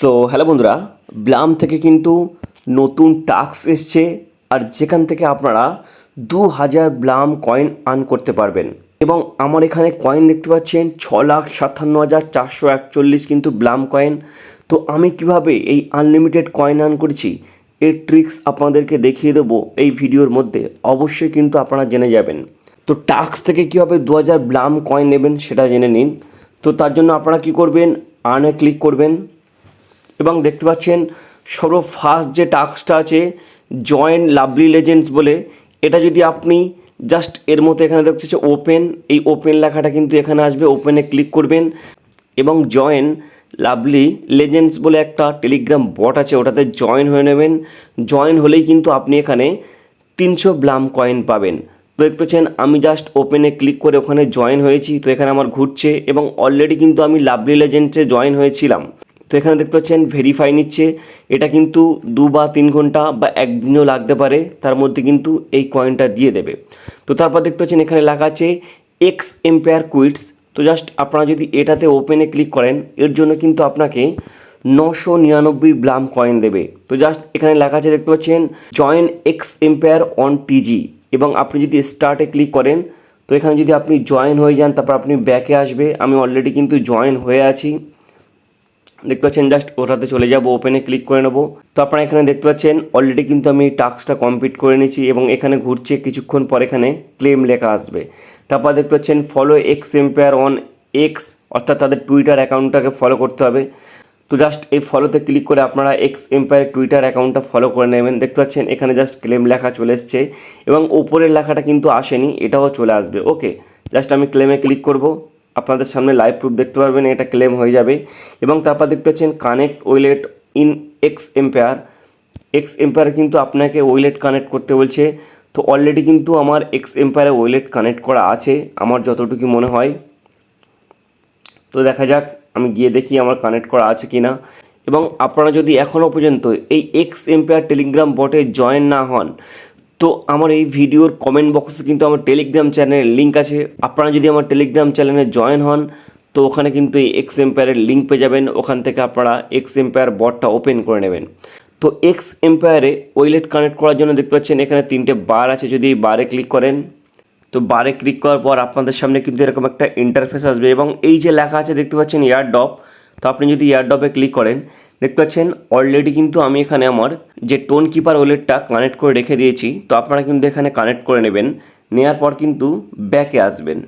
So hello বন্ধুরা Blum থেকে কিন্তু নতুন টাস্ক এসছে আর যেখান থেকে আপনারা দু হাজার ব্লাম কয়েন আর্ন করতে পারবেন। এবং আমার এখানে কয়েন দেখতে পাচ্ছেন ছ লাখ সাতান্ন হাজার চারশো একচল্লিশ কিন্তু ব্লাম কয়েন তো আমি কীভাবে এই আনলিমিটেড কয়েন আর্ন করেছি, এর ট্রিক্স আপনাদেরকে দেখিয়ে দেবো এই ভিডিওর মধ্যে। অবশ্যই কিন্তু আপনারা জেনে যাবেন। তো টাস্ক থেকে কীভাবে দু হাজার ব্লাম কয়েন নেবেন সেটা জেনে নিন। তো তার জন্য আপনারা কী করবেন আর্নে ক্লিক করবেন। এবং দেখতে পাচ্ছেন সর্ব ফার্স্ট যে টাস্কটা আছে জয়েন লাভলি লেজেন্ডস বলে, এটা যদি আপনি জাস্ট এর মতো এখানে দেখতে পাচ্ছেন ওপেন এই ওপেন লেখাটা কিন্তু এখানে আসবে ওপেনে ক্লিক করবেন এবং জয়েন লাভলি লেজেন্ডস বলে একটা টেলিগ্রাম বট আছে, ওটাতে জয়েন হয়ে নেবেন। জয়েন হলেই কিন্তু আপনি এখানে তিনশো ব্লাম কয়েন পাবেন। তো দেখতে পাচ্ছেন আমি জাস্ট ওপেনে ক্লিক করে ওখানে জয়েন হয়েছি, তো এখানে আমার ঘুরছে এবং অলরেডি কিন্তু আমি লাভলি লেজেন্ডসে জয়েন হয়েছিলাম। তো এখানে দেখতে পাচ্ছেন ভেরিফাই নিচ্ছে। এটা কিন্তু দু বা তিন ঘণ্টা বা একদিনও লাগতে পারে, তার মধ্যে কিন্তু এই কয়েনটা দিয়ে দেবে। তো তারপর দেখতে পাচ্ছেন, এখানে লেখা আছে এক্স এম্পায়ার কুইটস তো জাস্ট আপনারা যদি এটাতে ওপেনে ক্লিক করেন, এর জন্য কিন্তু আপনাকে নশো নিরানব্বই ব্লাম কয়েন দেবে। তো জাস্ট এখানে লেখা আছে, দেখতে পাচ্ছেন join X Empire on TG এবং আপনি যদি স্টার্টে ক্লিক করেন, তো এখানে যদি আপনি জয়েন হয়ে যান, তারপর আপনি ব্যাকে আসবে। আমি অলরেডি কিন্তু জয়েন হয়ে আছি। দেখতে পাচ্ছেন জাস্ট ওটাতে চলে যাব ওপেনে ক্লিক করে নেব। তো আপনারা এখানে দেখতে পাচ্ছেন অলরেডি কিন্তু আমি টাস্কটা কমপ্লিট করে নিয়েছি এবং এখানে ঘুরছে কিছুক্ষণ পর এখানে ক্লেম লেখা আসবে। তারপর দেখতে পাচ্ছেন follow X Empire on X অর্থাৎ তাদের টুইটার অ্যাকাউন্টটাকে ফলো করতে হবে। তো জাস্ট এই ফলোতে ক্লিক করে আপনারা এক্স এম্পায়ার টুইটার অ্যাকাউন্টটা ফলো করে নেবেন। দেখতে পাচ্ছেন, এখানে জাস্ট ক্লেম লেখা চলে এসছে এবং ওপরের লেখাটা কিন্তু আসেনি, এটাও চলে আসবে। ওকে জাস্ট আমি ক্লেমে ক্লিক করব। আপনাদের সামনে লাইভ প্রুফ দেখতে পারবেন, এটা ক্লেম হয়ে যাবে। এবং তারপর দেখতে পাচ্ছেন connect wallet in X Empire X Empire কিন্তু আপনাকে ওয়েলেট কানেক্ট করতে বলছে। তো অলরেডি কিন্তু আমার এক্স এম্পায়ারে ওয়েলেট কানেক্ট করা আছে, আমার যতটুকু মনে হয়। তো দেখা যাক, আমি গিয়ে দেখি আমার কানেক্ট করা আছে কি না এবং আপনারা যদি এখনও পর্যন্ত এই এক্স এম্পায়ার টেলিগ্রাম বটে জয়েন না হন তো আমার এই ভিডিওর কমেন্ট বক্সে কিন্তু আমার টেলিগ্রাম চ্যানেলের লিঙ্ক আছে। আপনারা যদি আমার টেলিগ্রাম চ্যানেলে জয়েন হন, তো ওখানে কিন্তু এই এক্স এম্পায়ারের লিঙ্ক পেয়ে যাবেন। ওখান থেকে আপনারা এক্স এম্পায়ার বটটা ওপেন করে নেবেন। তো এক্স এম্পায়ারে ওয়েলেট কানেক্ট করার জন্য দেখতে পাচ্ছেন, এখানে তিনটে বার আছে। যদি বারে ক্লিক করেন, তো বারে ক্লিক করার পর আপনাদের সামনে কিন্তু এরকম একটা ইন্টারফেস আসবে। এবং এই যে লেখা আছে, দেখতে পাচ্ছেন এয়ারডপ তো আপনি যদি এয়ারডপে ক্লিক করেন, দেখতে পাচ্ছেন অলরেডি কিন্তু আমি এখানে আমার যে টোন কিপার ওয়েলেটটা কানেক্ট করে রেখে দিয়েছি, তো আপনারা কিন্তু এখানে কানেক্ট করে নেবেন। নেওয়ার পর কিন্তু ব্যাকে আসবেন।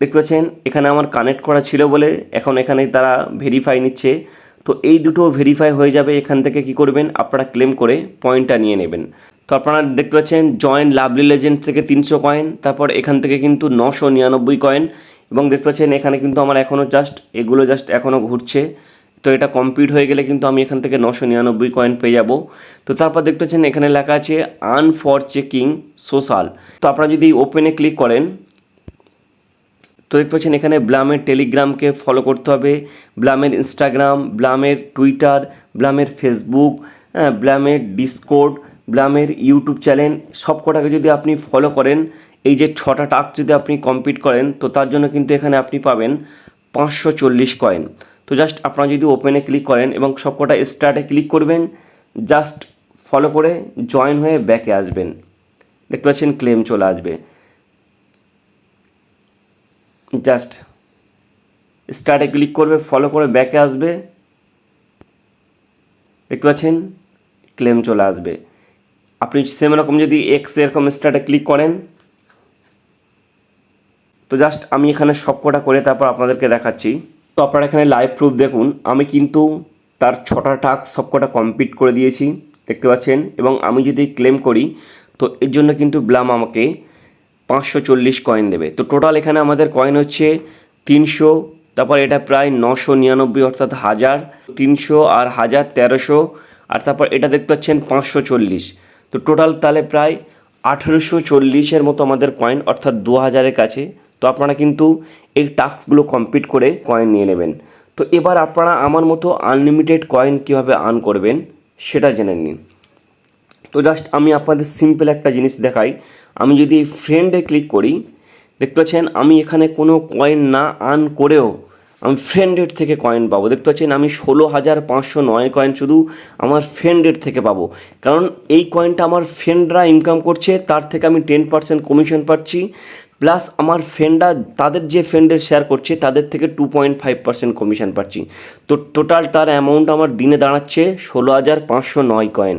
দেখতে পাচ্ছেন, এখানে আমার কানেক্ট করা ছিল বলে এখন এখানে তারা ভেরিফাই নিচ্ছে। তো এই দুটো ভেরিফাই হয়ে যাবে, এখান থেকে কি করবেন? আপনারা ক্লেম করে পয়েন্টটা নিয়ে নেবেন। তো আপনারা দেখতে পাচ্ছেন জয়েন লাভলি লেজেন্ড থেকে তিনশো কয়েন তারপর এখান থেকে কিন্তু নশো নিরানব্বই কয়েন এবং দেখতে পাচ্ছেন এখানে কিন্তু আমার এখনও জাস্ট এগুলো জাস্ট এখনও ঘুরছে। তো এটা কমপ্লিট হয়ে গেলে কিন্তু আমি এখান থেকে নশো নিরানব্বই কয়েন পেয়ে যাব। তো তারপর দেখতে পাচ্ছেন এখানে লেখা আছে আন ফর চেকিং সোশ্যাল তো আপনারা যদি ওপেনে ক্লিক করেন, তো দেখতে পাচ্ছেন এখানে ব্লামের টেলিগ্রামকে ফলো করতে হবে। ব্লামের ইনস্টাগ্রাম ব্লামের টুইটার ব্লামের ফেসবুক হ্যাঁ ব্লামের ডিসকোড ব্লামের ইউটিউব চ্যানেল সব কটাকে যদি আপনি ফলো করেন, এই যে ছটা টাস্ক যদি আপনি কমপ্লিট করেন, তো তার জন্য কিন্তু এখানে আপনি পাবেন পাঁচশো চল্লিশ কয়েন তো জাস্ট আপনারা যদি ওপেনে ক্লিক করেন এবং সব কটা স্টার্টে ক্লিক করবেন জাস্ট ফলো করে জয়েন হয়ে ব্যাকে আসবেন। দেখতে পাচ্ছেন ক্লেম চলে আসবে। জাস্ট স্টার্টে ক্লিক করবে ফলো করে ব্যাকে আসবে। দেখতে পাচ্ছেন ক্লেম চলে আসবে। আপনি সেম রকম যদি এক্স এরকম স্টার্টে ক্লিক করেন, তো জাস্ট আমি এখানে সব কটা করে তারপর আপনাদেরকে দেখাচ্ছি। তো আপনারা এখানে লাইভ প্রুফ দেখুন, আমি কিন্তু তার ছটা টাস্ক সব কটা কমপ্লিট করে দিয়েছি, দেখতে পাচ্ছেন? এবং আমি যদি ক্লেম করি, তো এর জন্য কিন্তু ব্লাম আমাকে পাঁচশো চল্লিশ কয়েন দেবে। তো টোটাল এখানে আমাদের কয়েন হচ্ছে তিনশো, তারপর এটা প্রায় নশো নিরানব্বই অর্থাৎ হাজার, তিনশো আর হাজার তেরোশো, আর তারপর এটা দেখতে পাচ্ছেন পাঁচশো চল্লিশ। তো টোটাল তাহলে প্রায় আঠেরোশো চল্লিশের মতো আমাদের কয়েন অর্থাৎ দু হাজারের কাছে। তো আপনারা কিন্তু এই টাস্কগুলো কমপ্লিট করে কয়েন নিয়ে নেবেন। তো এবার আপনারা আমার মতো আনলিমিটেড কয়েন কীভাবে আর্ন করবেন, সেটা জেনে নিন। তো জাস্ট আমি আপনাদের সিম্পল একটা জিনিস দেখাই। আমি যদি ফ্রেন্ডে ক্লিক করি, দেখতে পাচ্ছেন আমি এখানে কোনো কয়েন না আর্ন করেও আমি ফ্রেন্ডের থেকে কয়েন পাবো। দেখতে পাচ্ছেন, আমি ষোলো হাজার পাঁচশো নয় কয়েন শুধু আমার ফ্রেন্ডের থেকে পাবো। কারণ এই কয়েনটা আমার ফ্রেন্ডরা ইনকাম করছে, তার থেকে আমি টেন পার্সেন্ট কমিশন পাচ্ছি। প্লাস আমার ফ্রেন্ডরা তাদের যে ফ্রেন্ডের শেয়ার করছে, তাদের থেকে two point five percent commission পাচ্ছি। তো টোটাল তার অ্যামাউন্ট আমার দিনে দাঁড়াচ্ছে ষোলো হাজার পাঁচশো নয় কয়েন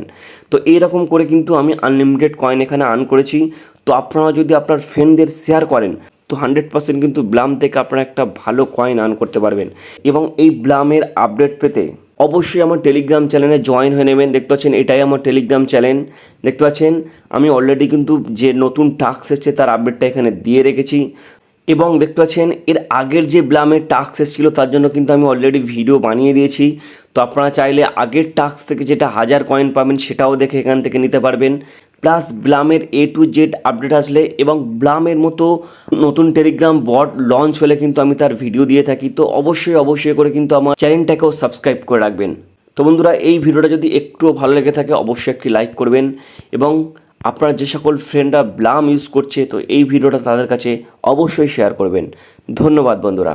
তো এইরকম করে কিন্তু আমি আনলিমিটেড কয়েন এখানে আর্ন করেছি। তো আপনারা যদি আপনার ফ্রেন্ডদের শেয়ার করেন তো হান্ড্রেড পার্সেন্ট কিন্তু ব্লাম থেকে আপনারা একটা ভালো কয়েন আর্ন করতে পারবেন। এবং এই ব্লামের আপডেট পেতে অবশ্যই আমার টেলিগ্রাম চ্যানেলে জয়েন হয়ে নেবেন। দেখতে পাচ্ছেন, এটাই আমার টেলিগ্রাম চ্যানেল দেখতে পাচ্ছেন, আমি অলরেডি কিন্তু যে নতুন টাস্ক এসেছে তার আপডেটটা এখানে দিয়ে রেখেছি। এবং দেখতে পাচ্ছেন, এর আগের যে ব্লামের টাস্ক এসেছিল, তার জন্য কিন্তু আমি অলরেডি ভিডিও বানিয়ে দিয়েছি। তো আপনারা চাইলে আগের টাস্ক থেকে যেটা হাজার কয়েন পাবেন, সেটাও দেখে এখান থেকে নিতে পারবেন। প্লাস ব্লামের এ টু জেড আপডেট আসলে এবং ব্লামের মতো নতুন টেলিগ্রাম বট লঞ্চ হলে কিন্তু আমি তার ভিডিও দিয়ে থাকি। তো অবশ্যই অবশ্যই করে কিন্তু আমার চ্যানেলটাকেও সাবস্ক্রাইব করে রাখবেন। তো বন্ধুরা, এই ভিডিওটা যদি একটুও ভালো লেগে থাকে, অবশ্যই একটি লাইক করবেন এবং আপনার যে সকল ফ্রেন্ডরা ব্লাম ইউজ করছে, তো এই ভিডিওটা তাদের কাছে অবশ্যই শেয়ার করবেন। ধন্যবাদ বন্ধুরা।